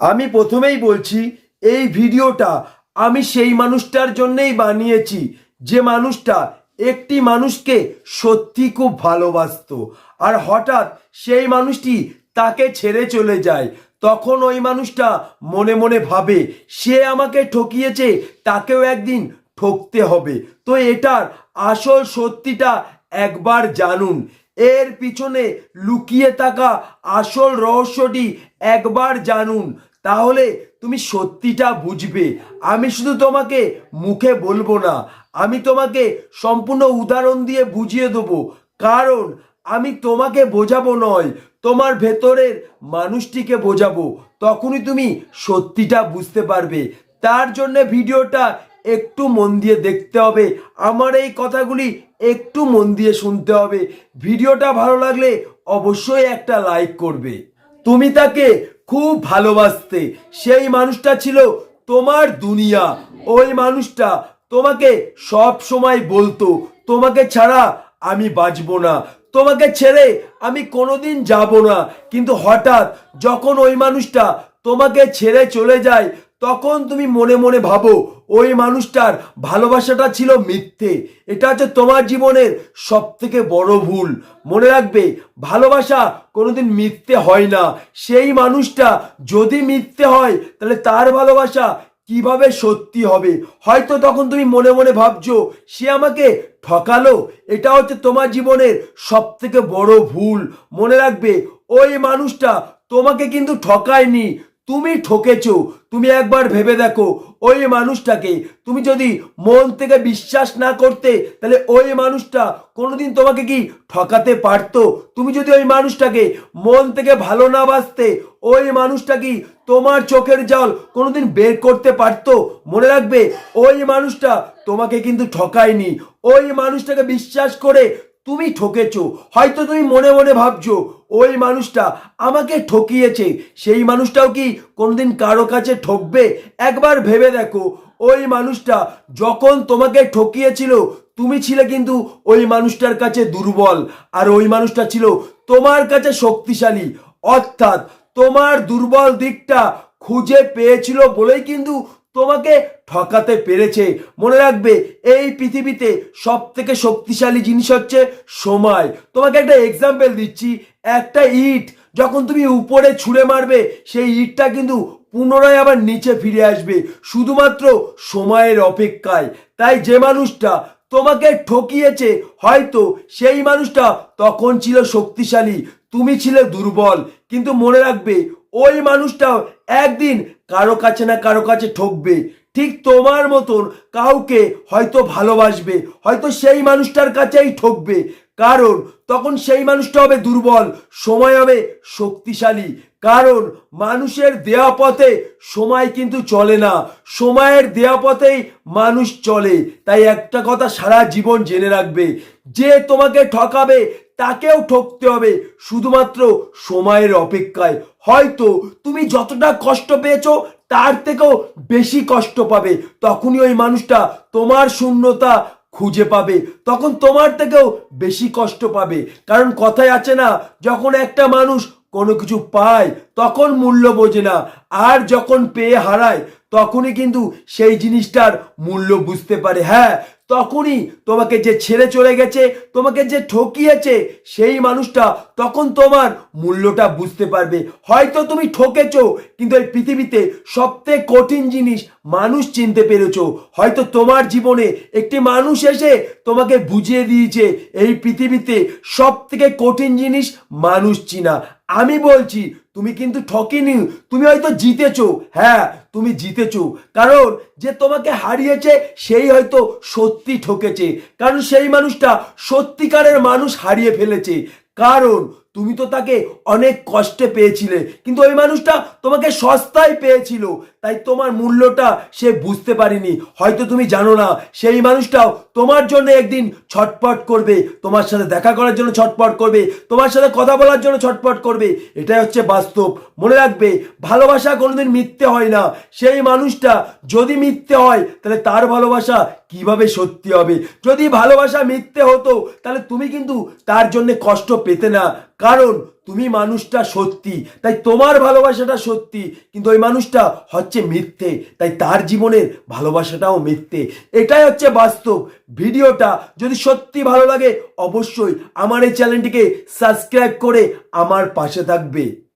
আমি প্রথমেই বলছি, এই ভিডিওটা আমি সেই মানুষটার জন্যেই বানিয়েছি। যে মানুষটা একটি মানুষকে সত্যি খুব ভালোবাসতো। আর হঠাৎ সেই মানুষটি তাকে ছেড়ে চলে যায়। তখন ওই মানুষটা মনে মনে ভাবে, সে আমাকে ঠকিয়েছে, তাকেও একদিন ঠকতে হবে। তো এটার আসল সত্যিটা একবার জানুন। এর পিছনে লুকিয়ে থাকা আসল রহস্যটি একবার জানুন। তাহলে তুমি সত্যিটা বুঝবে। আমি শুধু তোমাকে মুখে বলব না, আমি তোমাকে সম্পূর্ণ উদাহরণ দিয়ে বুঝিয়ে দেবো। কারণ আমি তোমাকে বোঝাবো নয়, তোমার ভেতরের মানুষটিকে বোঝাবো। তখনই তুমি সত্যিটা বুঝতে পারবে। তার জন্য ভিডিওটা একটু মন দিয়ে দেখতে হবে। আমার এই কথাগুলি একটু মন দিয়ে শুনতে হবে। ভিডিওটা ভালো লাগলে অবশ্যই একটা লাইক করবে। তুমি তাকে খুব ভালোবাসতে। সেই মানুষটা ছিল তোমার দুনিয়া। ওই মানুষটা তোমাকে সব সময় বলতো, তোমাকে ছাড়া আমি বাঁচবো না, তোমাকে ছেড়ে আমি কোনোদিন যাব না। কিন্তু হঠাৎ যখন ওই মানুষটা তোমাকে ছেড়ে চলে যায় তখন তুমি মনে মনে ভাবো, ওই মানুষটার ভালোবাসাটা ছিল মিথ্যে। এটা হচ্ছে তোমার জীবনের সব থেকে বড় ভুল। মনে রাখবে, ভালোবাসা কোনোদিন মিথ্যে হয় না। সেই মানুষটা যদি মিথ্যে হয়, তাহলে তার ভালোবাসা কীভাবে সত্যি হবে? হয়তো তখন তুমি মনে মনে ভাবছ, সে আমাকে ঠকালো। এটা হচ্ছে তোমার জীবনের সব থেকে বড় ভুল। মনে রাখবে, ওই মানুষটা তোমাকে কিন্তু ঠকায়নি। তুমি ঠকেছো, তুমি একবার ভেবে দেখো, ওই মানুষটাকে। তুমি যদি মন থেকে বিশ্বাস না করতে, তাহলে ওই মানুষটা কোনোদিন তোমাকে কি ঠকাতে পারতো? তুমি যদি ওই মানুষটাকে মন থেকে ভালো না বাঁচতে, ওই মানুষটা কি তোমার চোখের জল কোনোদিন বের করতে পারতো? মনে রাখবে, ওই মানুষটা তোমাকে কিন্তু ঠকায়নি। ওই মানুষটাকে বিশ্বাস করে তুমি ঠকেছো। হয়তো তুমি মনে মনে ভাবছ, ওই মানুষটা আমাকে ঠকিয়েছে। সেই মানুষটাও কি কোনোদিন কারও কাছে ঠকবে? একবার ভেবে দেখো, ওই মানুষটা যখন তোমাকে ঠকিয়েছিল, তুমি ছিলে কিন্তু ওই মানুষটার কাছে দুর্বল। আর ওই মানুষটা ছিল তোমার কাছে শক্তিশালী। অর্থাৎ তোমার দুর্বল দিকটা খুঁজে পেয়েছিল বলেই কিন্তু তোমাকে ঠকাতে পেরেছে। মনে রাখবে, এই পৃথিবীতে সব থেকে শক্তিশালী জিনিস হচ্ছে সময়। তোমাকে একটা এক্সাম্পল দিচ্ছি, একটা ইট। যখন তুমি উপরে ছুঁড়ে মারবে, সেই ইটটা কিন্তু পুনরায় আবার নিচে ফিরে আসবে, শুধুমাত্র সময়ের অপেক্ষায়। তাই যে মানুষটা তোমাকে ঠকিয়েছে, হয়তো সেই মানুষটা তখন ছিল শক্তিশালী, তুমি ছিলে দুর্বল। কিন্তু মনে রাখবে ওই মানুষটাও একদিন কারও কাছে না কারও কাছে ঠকবে। ঠিক তোমার মতন কাউকে হয়তো ভালোবাসবে, হয়তো সেই মানুষটার কাছেই ঠকবে। কারণ তখন সেই মানুষটা হবে দুর্বল, সময় হবে শক্তিশালী। কারণ মানুষের দেয়া পথে সময় কিন্তু চলে না, সময়ের দেয়া পথেই মানুষ চলে। তাই একটা কথা সারা জীবন জেনে রাখবে, যে তোমাকে ঠকাবে তাকেও ঠকতে হবে। শুধুমাত্র সময়ের অপেক্ষায়। হয়তো তুমি যতটা কষ্ট পেয়েছ, তার থেকেও বেশি কষ্ট পাবে। তখনই ওই মানুষটা তোমার শূন্যতা খুঁজে পাবে। তখন তোমার থেকেও বেশি কষ্ট পাবে। কারণ কথায় আছে না, যখন একটা মানুষ কোনো কিছু পায়, তখন মূল্য বোঝে না। আর যখন পেয়ে হারায়, তখনই কিন্তু সেই জিনিসটার মূল্য বুঝতে পারে। হ্যাঁ তখনই তোমাকে যে ছেড়ে চলে গেছে, তোমাকে যে ঠকিয়েছে, সেই মানুষটা তখন তোমার মূল্যটা বুঝতে পারবে। হয়তো তুমি ঠকেছো, কিন্তু এই পৃথিবীতে সবথেকে কঠিন জিনিস মানুষ চিনতে পেরেছ। হয়তো তোমার জীবনে একটি মানুষ এসে তোমাকে বুঝিয়ে দিয়েছে, এই পৃথিবীতে সব থেকে কঠিন জিনিস মানুষ চিনা। আমি বলছি তুমি কিন্তু ঠকিনি, তুমি হয়তো জিতেছো। হ্যাঁ তুমি জিতেছো। কারণ যে তোমাকে হারিয়েছে, সেই হয়তো সত্যি ঠকেছে। কারণ সেই মানুষটা সত্যিকারের মানুষ হারিয়ে ফেলেছে। কারণ তুমি তো তাকে অনেক কষ্টে পেয়েছিলে, কিন্তু ওই মানুষটা তোমাকে সস্তায় পেয়েছিল, তাই তোমার মূল্যটা সে বুঝতে পারেনি। হয়তো তুমি জানো না, সেই মানুষটাও তোমার জন্য একদিন ছটপট করবে, তোমার সাথে দেখা করার জন্য ছটপট করবে, তোমার সাথে কথা বলার জন্য ছটপট করবে। এটাই হচ্ছে বাস্তব। মনে রাখবে, ভালোবাসা কোনোদিন মিথ্যে হয় না। সেই মানুষটা যদি মিথ্যে হয়, তাহলে তার ভালোবাসা কীভাবে সত্যি হবে? যদি ভালোবাসা মিথ্যে হতো, তাহলে তুমি কিন্তু তার জন্য কষ্ট পেতে না। কারণ তুমি মানুষটা সত্যি, তাই তোমার ভালোবাসাটা সত্যি। কিন্তু ওই মানুষটা হচ্ছে মিথ্যে, তাই তার জীবনের ভালোবাসাটাও মিথ্যে। এটাই হচ্ছে বাস্তব। ভিডিওটা যদি সত্যি ভালো লাগে, অবশ্যই আমার এই চ্যানেলটিকে সাবস্ক্রাইব করে আমার পাশে থাকবে।